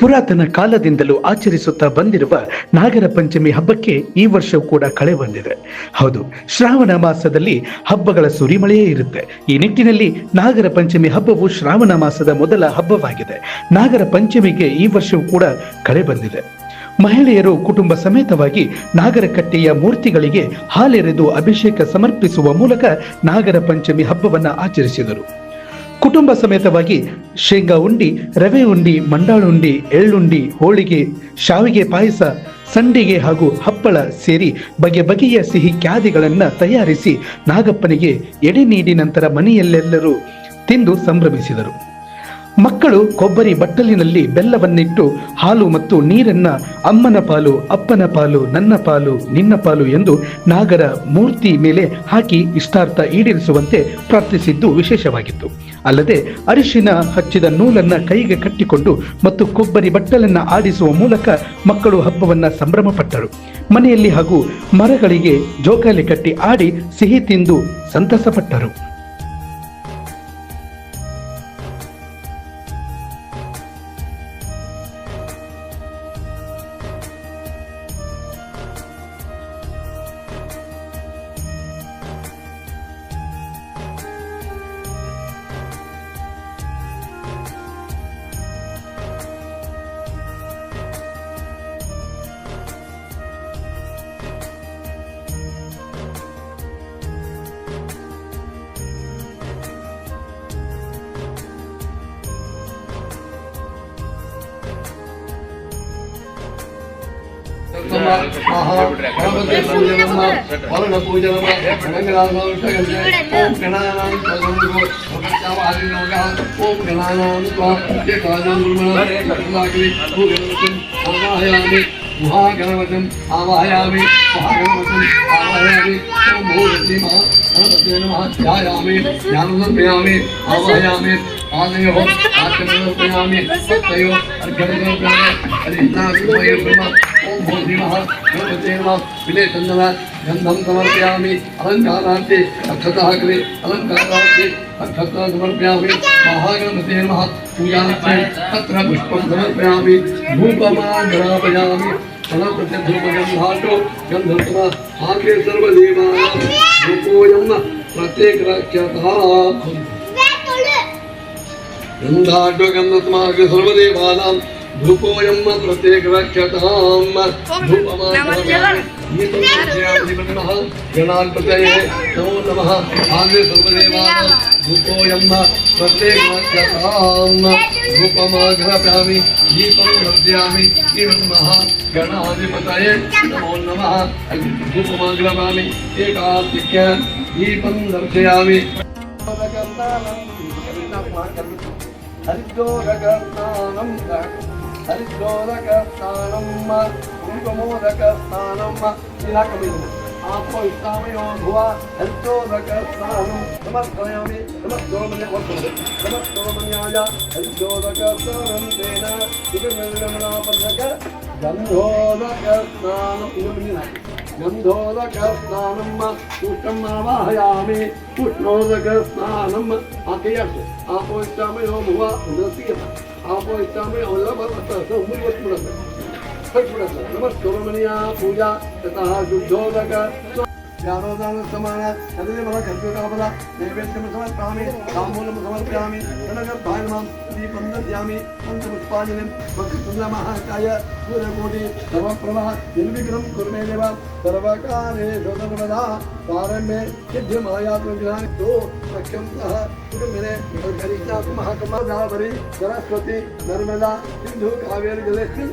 ಪುರಾತನ ಕಾಲದಿಂದಲೂ ಆಚರಿಸುತ್ತಾ ಬಂದಿರುವ ನಾಗರ ಪಂಚಮಿ ಹಬ್ಬಕ್ಕೆ ಈ ವರ್ಷವೂ ಕೂಡ ಕಳೆ ಬಂದಿದೆ. ಹೌದು, ಶ್ರಾವಣ ಮಾಸದಲ್ಲಿ ಹಬ್ಬಗಳ ಸುರಿಮಳೆಯೇ ಇರುತ್ತೆ. ಈ ನಿಟ್ಟಿನಲ್ಲಿ ನಾಗರ ಪಂಚಮಿ ಹಬ್ಬವು ಶ್ರಾವಣ ಮಾಸದ ಮೊದಲ ಹಬ್ಬವಾಗಿದೆ. ನಾಗರ ಪಂಚಮಿಗೆ ಈ ವರ್ಷವೂ ಕೂಡ ಕಳೆ ಬಂದಿದೆ. ಮಹಿಳೆಯರು ಕುಟುಂಬ ಸಮೇತವಾಗಿ ನಾಗರಕಟ್ಟೆಯ ಮೂರ್ತಿಗಳಿಗೆ ಹಾಲೆರೆದು ಅಭಿಷೇಕ ಸಮರ್ಪಿಸುವ ಮೂಲಕ ನಾಗರ ಪಂಚಮಿ ಹಬ್ಬವನ್ನು ಆಚರಿಸಿದರು. ಕುಟುಂಬ ಸಮೇತವಾಗಿ ಶೇಂಗಾ ಉಂಡಿ, ರವೆ ಉಂಡಿ ಮಂಡಾಳುಂಡಿ ಎಳ್ಳುಂಡಿ, ಹೋಳಿಗೆ, ಶಾವಿಗೆ ಪಾಯಸ, ಸಂಡಿಗೆ ಹಾಗೂ ಹಪ್ಪಳ ಸೇರಿ ಬಗೆ ಬಗೆಯ ಸಿಹಿ ಕ್ಯಾದಿಗಳನ್ನ ತಯಾರಿಸಿ ನಾಗಪ್ಪನಿಗೆ ಎಡೆ ನೀಡಿ ನಂತರ ಮನೆಯಲ್ಲೆಲ್ಲರೂ ತಿಂದು ಸಂಭ್ರಮಿಸಿದರು. ಮಕ್ಕಳು ಕೊಬ್ಬರಿ ಬಟ್ಟಲಿನಲ್ಲಿ ಬೆಲ್ಲವನ್ನಿಟ್ಟು ಹಾಲು ಮತ್ತು ನೀರನ್ನ ಅಮ್ಮನ ಪಾಲು, ಅಪ್ಪನ ಪಾಲು, ನನ್ನ ಪಾಲು, ನಿನ್ನ ಪಾಲು ಎಂದು ನಾಗರ ಮೂರ್ತಿ ಮೇಲೆ ಹಾಕಿ ಇಷ್ಟಾರ್ಥ ಈಡೇರಿಸುವಂತೆ ಪ್ರಾರ್ಥಿಸಿದ್ದು ವಿಶೇಷವಾಗಿತ್ತು. ಅಲ್ಲದೆ ಅರಿಶಿನ ಹಚ್ಚಿದ ನೂಲನ್ನ ಕೈಗೆ ಕಟ್ಟಿಕೊಂಡು ಮತ್ತು ಕೊಬ್ಬರಿ ಬಟ್ಟಲನ್ನ ಆಡಿಸುವ ಮೂಲಕ ಮಕ್ಕಳು ಹಬ್ಬವನ್ನ ಸಂಭ್ರಮಪಟ್ಟರು. ಮನೆಯಲ್ಲಿ ಹಾಗೂ ಮರಗಳಿಗೆ ಜೋಕಾಲಿ ಕಟ್ಟಿ ಆಡಿ ಸಿಹಿ ತಿಂದು ಸಂತಸಪಟ್ಟರು. महागणवतम् आवाहयामि महागणवतम् आवाहयामि ॐ भूरति महा गणपते नमः ध्यायामि ज्ञानं समर्पयामि आवाहयामि आदयोः आचमनं समर्पयामि सत्तयोः अर्घं समर्पयामि हरिः नाम ब्रह्म ओम भूर्भीमः भूर्भुतेर्मः विलेचन्दना गन्धं समर्पयामि अलङ्कारान्ते अक्षतः कृते अलङ्कारान्ते अक्षतः समर्पयामि महागणपतेर्मः पूजान्ते तत्र पुष्पं समर्पयामि धूपमाग्रापयामि फलप्रत्यधूपगन्धाटो गन्धर्तम आगे सर्वदेवानां धूपोऽयं न प्रत्येकरक्षतः गन्धाटो गन्धर्तमाग्रे सर्वदेवानां धूपोऽयं प्रत्येकरक्षताम् धूपमानः गणान् नमो नमः। आगे सर्वदेवान् धूपोऽयं प्रत्येकरक्षताम् धूपमाघ्राप्यामि दीपं नद्यामि नमः। गणाधिपतये नमो नमः। धूपमाघ्राप्यामि एकाधिक्य दीपं दर्शयामि। हरिद्योरगर्तानं హరిద్రోదక స్థానమ్మ కుంకుమోదక స్థానమ్మ శ్రీనాకమైంది ఆత్మవిష్టామయో భువ హరిద్రోదక స్థానం నమస్కరయామి నమస్కరమయ వర్తుంది నమస్కరమయాయ హరిద్రోదక స్థానం తేన ఇక గంధోదక స్నానం ఇది నాకు ಹಾಗೋ ಇಚ್ಛಾಮಿ ಅವೆಲ್ಲ ಬರ್ತದೆ ಹುಮ್ಮಸ್ ಬಿಡುತ್ತೆ ಬಿಡುತ್ತೆ ನಮಸ್ತೋಮನಿಯ ಪೂಜಾ ತತಃ ದುರ್ಯೋಧಕ ಸ್ವ समान तदेव मला खर्चकापद नैवेद्यं समर्पयामि ताम्बूलं समर्पयामि गणगर्भायनमां दीपं दद्यामि पञ्चपुष्पाञ्जलिं वक्रतुण्डमहाकाय सूर्यकोटि सर्वप्रभा निर्विघ्नं कुर्मे देव सर्वकारेषु सर्वदा प्रारम्भे सिद्धिमायातु विघ्नानि तो सख्यं सह, कुटुम्बिने गरीष्णातु महाकमदावरि सरस्वती, नर्मदा, सिन्धु, कावेरि जलेस्मिन्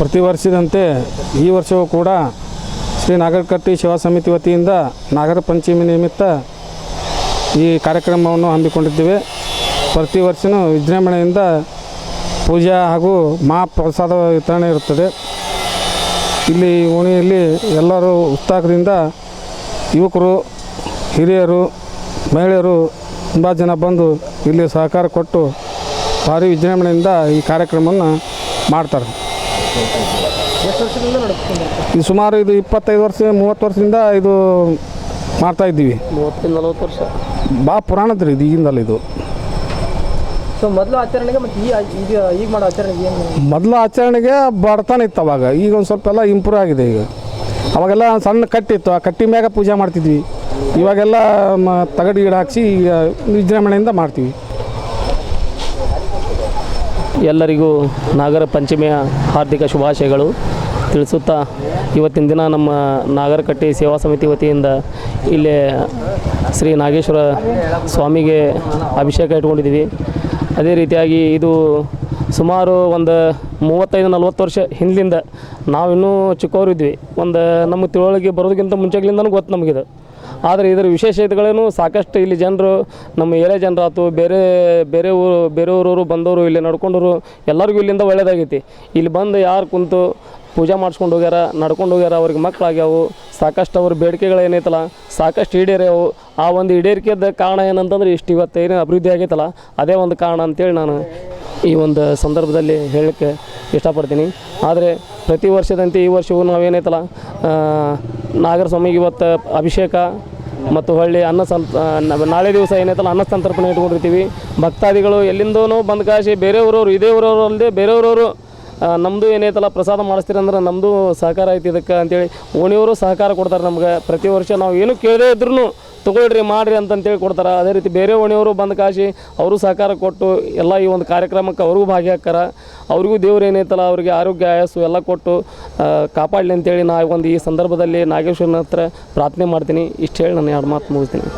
ಪ್ರತಿ ವರ್ಷದಂತೆ ಈ ವರ್ಷವೂ ಕೂಡ ಶ್ರೀ ನಾಗರಕಟ್ಟಿ ಸೇವಾ ಸಮಿತಿ ವತಿಯಿಂದ ನಾಗರ ಪಂಚಮಿ ನಿಮಿತ್ತ ಈ ಕಾರ್ಯಕ್ರಮವನ್ನು ಹಮ್ಮಿಕೊಂಡಿದ್ದೇವೆ. ಪ್ರತಿ ವರ್ಷವೂ ವಿಜೃಂಭಣೆಯಿಂದ ಪೂಜಾ ಹಾಗೂ ಮಹಾಪ್ರಸಾದ ವಿತರಣೆ ಇರುತ್ತದೆ. ಇಲ್ಲಿ ಓಣಿಯಲ್ಲಿ ಎಲ್ಲರೂ ಉತ್ಸಾಹದಿಂದ ಯುವಕರು, ಹಿರಿಯರು, ಮಹಿಳೆಯರು ತುಂಬ ಜನ ಬಂದು ಇಲ್ಲಿ ಸಹಕಾರ ಕೊಟ್ಟು ಭಾರಿ ವಿಜೃಂಭಣೆಯಿಂದ ಈ ಕಾರ್ಯಕ್ರಮವನ್ನು ಮಾಡ್ತಾರೆ. ಇದು ಸುಮಾರು ಇದು ಇಪ್ಪತ್ತೈದು ವರ್ಷ ಮೂವತ್ತು ವರ್ಷದಿಂದ ಇದು ಮಾಡ್ತಾ ಇದ್ದೀವಿ. ಮೂವತ್ತರಿಂದ ನಲವತ್ತು ವರ್ಷ. ಭಾಳ ಪುರಾಣದ್ರಿ ಇದು ಈಗಿಂದಲ್ಲ ಇದು. ಸೊ ಮೊದಲು ಆಚರಣೆಗೆ ಮತ್ತು ಈ ಈಗ ಈಗ ಮಾಡೋ ಆಚರಣೆಗೆ ಏನು ಮೊದಲು ಆಚರಣೆಗೆ ಬಡತನ ಇತ್ತು ಅವಾಗ. ಈಗ ಒಂದು ಸ್ವಲ್ಪ ಎಲ್ಲ ಇಂಪ್ರೂವ್ ಆಗಿದೆ ಈಗ. ಅವಾಗೆಲ್ಲ ಸಣ್ಣ ಕಟ್ಟಿ ಇತ್ತು. ಆ ಕಟ್ಟಿ ಮ್ಯಾಗ ಪೂಜೆ ಮಾಡ್ತಿದ್ವಿ. ಇವಾಗೆಲ್ಲ ಮ ತಗಡು ಗಿಡ ಹಾಕ್ಸಿ ಈಗ ವಿಜೃಂಭಣೆಯಿಂದ ಮಾಡ್ತೀವಿ. ಎಲ್ಲರಿಗೂ ನಾಗರ ಪಂಚಮಿಯ ಹಾರ್ದಿಕ ಶುಭಾಶಯಗಳು. ತಿಳಿಸುತ್ತಾ ಇವತ್ತಿನ ದಿನ ನಮ್ಮ ನಾಗರಕಟ್ಟೆ ಸೇವಾ ಸಮಿತಿ ವತಿಯಿಂದ ಇಲ್ಲಿ ಶ್ರೀ ನಾಗೇಶ್ವರ ಸ್ವಾಮಿಗೆ ಅಭಿಷೇಕ ಇಟ್ಕೊಂಡಿದ್ದೀವಿ. ಅದೇ ರೀತಿಯಾಗಿ ಇದು ಸುಮಾರು ಒಂದು ಮೂವತ್ತೈದು ನಲ್ವತ್ತು ವರ್ಷ ಹಿಂದಿಂದ ನಾವಿನ್ನೂ ಚಿಕ್ಕವರಿದ್ವಿ. ಒಂದು ನಮ್ಮ ತಿಳುವಳಿಕೆ ಬರೋದಕ್ಕಿಂತ ಮುಂಚೆಗಳಿಂದನೂ ಗೊತ್ತು ನಮಗಿದು. ಆದರೆ ಇದರ ವಿಶೇಷತೆಗಳೇನು ಸಾಕಷ್ಟು ಇಲ್ಲಿ ಜನರು, ನಮ್ಮ ಏರಿಯಾ ಆಯ್ತು ಬೇರೆ ಬೇರೆ ಊರು, ಬೇರೆ ಊರವರು ಬಂದವರು, ಇಲ್ಲಿ ನಡ್ಕೊಂಡವರು, ಎಲ್ಲರಿಗೂ ಇಲ್ಲಿಂದ ಒಳ್ಳೆಯದಾಗೈತಿ ಇಲ್ಲಿ ಬಂದು ಯಾರು ಕುಂತು ಪೂಜೆ ಮಾಡಿಸ್ಕೊಂಡು ಹೋಗ್ಯಾರ, ನಡ್ಕೊಂಡು ಹೋಗ್ಯಾರ, ಅವ್ರಿಗೆ ಮಕ್ಕಳಾಗ್ಯಾವು ಸಾಕಷ್ಟು ಅವ್ರ ಬೇಡಿಕೆಗಳು ಏನೈತಲ್ಲ, ಸಾಕಷ್ಟು ಈಡೇರ್ಯಾವು. ಆ ಒಂದು ಈಡೇರಿಕೆದ ಕಾರಣ ಏನಂತಂದ್ರೆ ಇಷ್ಟು ಇವತ್ತು ಏನು ಅಭಿವೃದ್ಧಿ ಆಗೈತಲ್ಲ, ಅದೇ ಒಂದು ಕಾರಣ ಅಂತೇಳಿ ನಾನು ಈ ಒಂದು ಸಂದರ್ಭದಲ್ಲಿ ಹೇಳಕ್ಕೆ ಇಷ್ಟಪಡ್ತೀನಿ. ಆದರೆ ಪ್ರತಿ ವರ್ಷದಂತೆ ಈ ವರ್ಷವೂ ನಾವೇನೈತಲ್ಲ ಆ, ನಾಗರ ಸ್ವಾಮಿಗೆ ಇವತ್ತು ಅಭಿಷೇಕ ಮತ್ತು ಹೊಳ್ಳಿ ಅನ್ನ ನ- ನಾಳೆ ದಿವಸ ಏನೈತಲ್ಲ ಅನ್ನ ಸಂತರ್ಪಣೆ ಇಟ್ಕೊಂಡಿರ್ತೀವಿ. ಭಕ್ತಾದಿಗಳು ಎಲ್ಲಿಂದನೂ ಬಂದು ಕಾಶಿ ಬೇರೆ ಊರವರು ಇದೇ ಊರವರು ಅಲ್ಲದೆ ಬೇರೆಯವರವರು ನಮ್ಮದು ಏನೈತಲ್ಲ ಪ್ರಸಾದ ಮಾಡಿಸ್ತೀರಿ ಅಂದ್ರೆ ನಮ್ಮದು ಸಹಕಾರ ಐತಿ ಇದಕ್ಕೆ ಅಂತೇಳಿ ಓಣಿಯವರು ಸಹಕಾರ ಕೊಡ್ತಾರೆ ನಮ್ಗೆ. ಪ್ರತಿ ವರ್ಷ ನಾವು ಏನು ಕೇಳದೇ ಇದ್ರೂ ತೊಗೊಳ್ರಿ, ಮಾಡಿರಿ ಅಂತಂತೇಳಿ ಕೊಡ್ತಾರೆ. ಅದೇ ರೀತಿ ಬೇರೆ ಓಣಿಯವರು ಬಂದು ಕಾಶಿ, ಅವರು ಸಹಕಾರ ಕೊಟ್ಟು ಎಲ್ಲ ಈ ಒಂದು ಕಾರ್ಯಕ್ರಮಕ್ಕೆ ಅವ್ರಿಗೂ ಭಾಗಿಯಾಕ್ಕಾರ. ಅವ್ರಿಗೂ ದೇವ್ರು ಏನೈತಲ್ಲ ಅವ್ರಿಗೆ ಆರೋಗ್ಯ, ಆಯಸ್ಸು ಎಲ್ಲ ಕೊಟ್ಟು ಕಾಪಾಡಲಿ ಅಂತೇಳಿ ನಾ ಒಂದು ಈ ಸಂದರ್ಭದಲ್ಲಿ ನಾಗೇಶ್ವರನ ಹತ್ರ ಪ್ರಾರ್ಥನೆ ಮಾಡ್ತೀನಿ. ಇಷ್ಟು ಹೇಳಿ ನಾನು ಎರಡು ಮಾತು ಮುಗಿಸ್ತೀನಿ.